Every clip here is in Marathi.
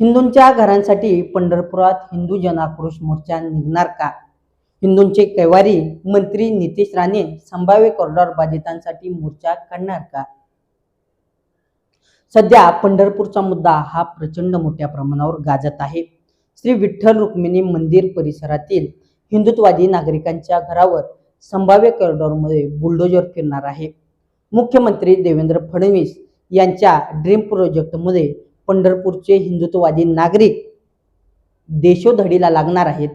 हिंदूंच्या घरांसाठी पंढरपुरात हिंदू जनाक्रोश मोर्चा निघणार का? हिंदूंचे कैवारी मंत्री नितेश राणे संभाव्य कॉरिडॉर बाधितांसाठी मोर्चा काढणार का? सध्या पंढरपूरचा मुद्दा हा प्रचंड मोठ्या प्रमाणावर गाजत आहे. श्री विठ्ठल रुक्मिणी मंदिर परिसरातील हिंदुत्वादी नागरिकांच्या घरावर संभाव्य कॉरिडॉरमध्ये बुलडोजर फिरणार आहे. मुख्यमंत्री देवेंद्र फडणवीस यांच्या ड्रीम प्रोजेक्टमध्ये पंढरपूरचे हिंदुत्ववादी नागरिक देशोधडीला लागणार आहेत.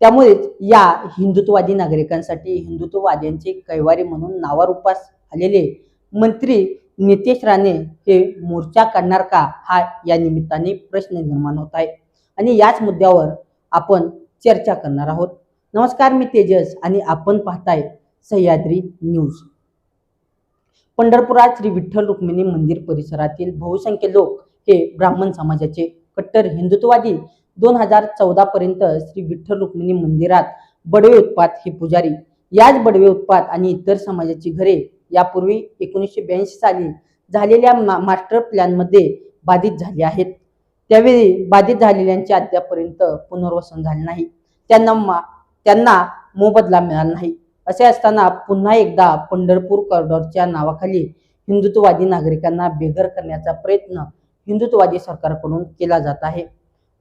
त्यामुळेच या हिंदुत्ववादी नागरिकांसाठी हिंदुत्ववाद्यांचे कैवारी म्हणून नावारूपास आलेले मंत्री नितेश राणे हे मोर्चा काढणार का? हा या निमित्ताने प्रश्न निर्माण होत आहे. आणि याच मुद्द्यावर आपण चर्चा करणार आहोत. नमस्कार मी तेजस आणि आपण पाहताय सह्याद्री न्यूज. पंढरपुरात श्री विठ्ठल रुक्मिणी मंदिर परिसरातील बहुसंख्य लोक हे ब्राह्मण समाजाचे कट्टर हिंदुत्ववादी दोन हजार चौदा पर्यंत श्री विठ्ठल रुक्मिणी मंदिरात बडवे उत्पात हे पुजारी. याच बडवे उत्पात आणि इतर समाजाची घरे यापूर्वी एकोणीसशे ब्याऐंशी साली झालेल्या मा मास्टर प्लॅनमध्ये बाधित झाले आहेत. त्यावेळी बाधित झालेल्यांचे अद्यापर्यंत पुनर्वसन झाले नाही. त्यांना मा त्यांना मोबदला मिळाला नाही. असे असताना पुन्हा एकदा पंढरपूर कॉरिडॉरच्या नावाखाली हिंदुत्ववादी नागरिकांना बेघर करण्याचा प्रयत्न हिंदुत्ववादी सरकारकडून केला जात आहे.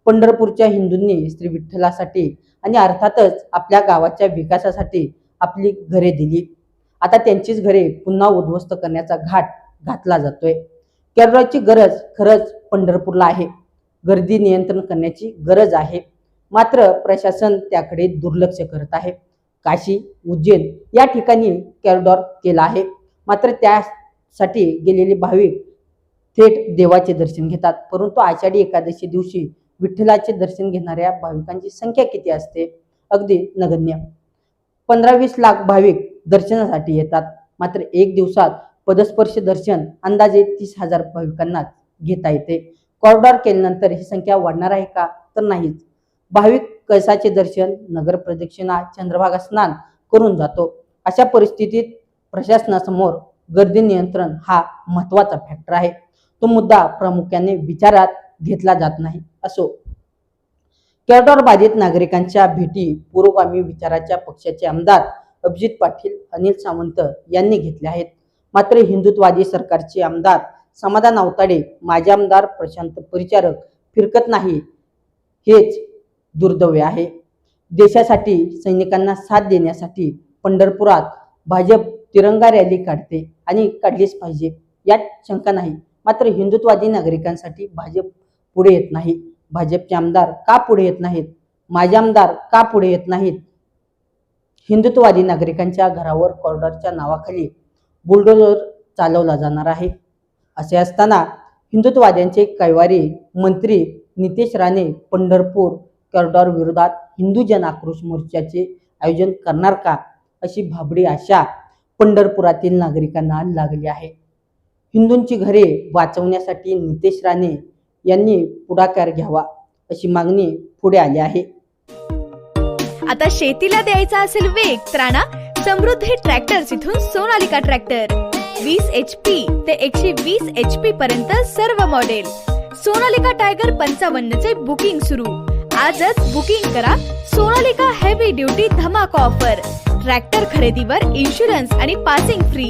पंढरपूरच्या हिंदूंनी श्री विठ्ठलासाठी आणि अर्थातच आपल्या गावाच्या विकासासाठी आपली घरे दिली. आता त्यांचीच घरे पुन्हा उद्ध्वस्त करण्याचा घाट घातला जातोय. केरळची गरज खरंच पंढरपूरला आहे. गर्दी नियंत्रण करण्याची गरज आहे. मात्र प्रशासन त्याकडे दुर्लक्ष करत आहे. काशी उज्जैन या ठिकाणी कॅरिडॉर केला आहे. मात्र त्यासाठी गेलेले भाविक थेट देवाचे दर्शन घेतात. परंतु आषाढी एकादशी दिवशी विठ्ठलाचे दर्शन घेणाऱ्या भाविकांची संख्या किती असते? अगदी नगण्य. पंधरा वीस लाख भाविक दर्शनासाठी येतात. मात्र एक दिवसात पदस्पर्श दर्शन अंदाजे तीस हजार भाविकांना घेता येते. कॉरिडॉर केल्यानंतर ही संख्या वाढणार आहे का? तर नाहीच. भाविक कळसाचे दर्शन नगर प्रदक्षिणा चंद्रभागा स्नान करून जातो. अशा परिस्थितीत प्रशासनासमोर गर्दी नियंत्रण हा महत्त्वाचा फॅक्टर आहे. तो मुद्दा प्रामुख्याने विचारात घेतला जात नाही असो. कॅरिडॉर बाधित नागरिकांच्या भेटी पुरोगामी विचाराच्या पक्षाचे आमदार अभिजित पाटील अनिल सावंत यांनी घेतल्या आहेत. मात्र हिंदुत्ववादी सरकारचे आमदार समाधान अवताडे माजी आमदार प्रशांत परिचारक फिरकत नाही हेच दुर्दैव आहे. देशासाठी सैनिकांना साथ देण्यासाठी पंढरपुरात भाजप तिरंगा रॅली काढते आणि काढलीच पाहिजे यात शंका नाही. मात्र हिंदुत्ववादी नागरिकांसाठी भाजप पुढे येत नाही. भाजपचे आमदार का पुढे येत नाहीत? माझे आमदार का पुढे येत नाहीत? हिंदुत्ववादी नागरिकांच्या घरावर कॉरिडॉरच्या नावाखाली बुलडोजर चालवला जाणार आहे. असे असताना हिंदुत्ववाद्यांचे कैवारी मंत्री नितेश राणे पंढरपूर कॉरिडॉर विरोधात हिंदू जन आक्रोश मोर्चाचे आयोजन करणार का? अशी भाबडी आशा पंढरपुरातील नागरिकांना लागली आहे. हिंदूंची घरे वाचवण्यासाठी नितेश राणे यांनी पुढाकार घ्यावा अशी मागणी पुढे आली आहे. आता शेतीला द्यायचा असेल वेग तर समृद्धी ट्रॅक्टर्स इथून सोनालिका ट्रॅक्टर. वीस एच पी ते एकशे वीस एच पी पर्यंत सर्व मॉडेल सोनालिका टायगर पंचावन्न चे बुकिंग सुरू. आजच बुकिंग करा सोनालिका हेवी ड्युटी धमाका ऑफर ट्रॅक्टर खरेदीवर इन्शुरन्स आणि पासिंग फ्री